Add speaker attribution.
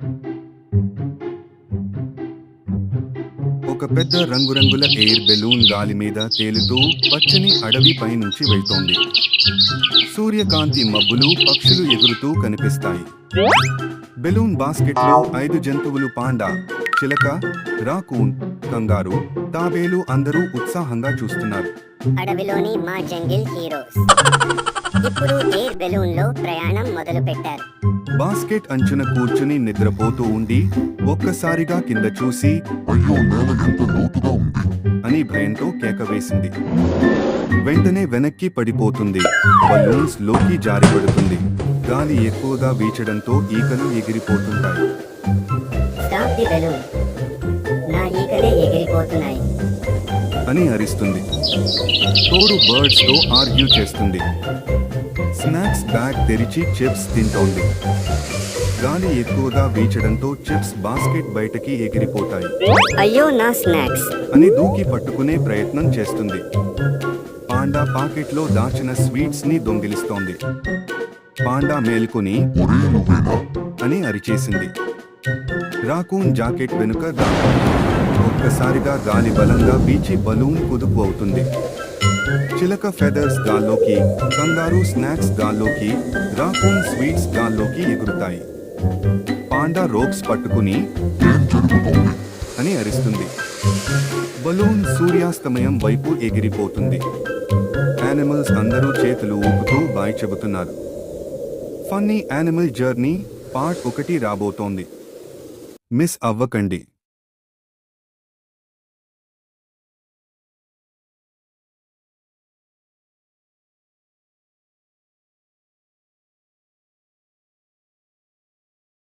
Speaker 1: ఒక పెద్ద రంగురంగుల ఎయిర్ బెలూన్ గాలి మీద తేలుతూ పచ్చని అడవి పైనుంచి వెళ్తోంది. సూర్యకాంతి మబ్బులు పక్షులు ఎగురుతూ కనిపిస్తాయి. బెలూన్ బాస్కెట్లో ఐదు జంతువులు పాండా. చిలక రాకూన్ కంగారు తాబేలు అందరూ ఉత్సాహంగా చూస్తున్నారు.
Speaker 2: అడవిలోని మా జంగిల్ హీరోస్. ఇప్పుడు ఎయిర్ బెలూన్లో ప్రయాణం మొదలు పెట్టారు
Speaker 1: బాస్కెట్ అంచున కూర్చుని నిద్రపోతూ ఉండి ఒక్కసారిగా కింద చూసి
Speaker 3: అయ్యో నేల ఎంత లోతుగా ఉంది?
Speaker 1: అని భయంతో కేక వేసింది. వెంటనే వెనక్కి పడిపోతుంది. బలూన్స్లోకి జారిపడుతుంది. గాలి ఎక్కువగా వీచడంతో ఈకలు ఎగిరిపోతుంటాయి.
Speaker 2: ది బెలూన్ నా ఈకలే ఎగిరిపోతున్నాయి.
Speaker 1: అని అరిస్తుంది. తోడు బర్డ్స్తో ఆర్గ్యూ చేస్తుంది. స్నాక్స్ బ్యాగ్ తెరిచి చిప్స్ తింటోంది. గాలి ఎక్కువగా వీచడంతో చిప్స్ బాస్కెట్ బయటకి ఎగిరిపోతాయి.
Speaker 2: అయ్యో నా స్నాక్స్
Speaker 1: అని దూకి పట్టుకునే ప్రయత్నం చేస్తుంది. పాండా పాకెట్లో దాచిన స్వీట్స్ని దొంగిలిస్తోంది. పాండా మేల్కొని అని అరిచేసింది. రాకూన్ జాకెట్ వెనుక. ఒక్కసారిగా గాలి బలంగా వీచి బలూన్ కుదుపు అవుతుంది. చిలక ఫెదర్స్ గాల్లోకి కంగారు స్నాక్స్ గాల్లోకి రాకూన్ స్వీట్స్ గాల్లోకి ఎగురుతాయి. పాండా రోప్స్ పట్టుకుని అని అరిస్తుంది. బలూన్ సూర్యాస్తమయం వైపు ఎగిరిపోతుంది. యానిమల్స్ అందరూ చేతులు ఊపుతూ బాయ్ చెబుతున్నారు. ఫన్నీ యానిమల్ జర్నీ పార్ట్ ఒకటి రాబోతోంది. Miss Avvakandy.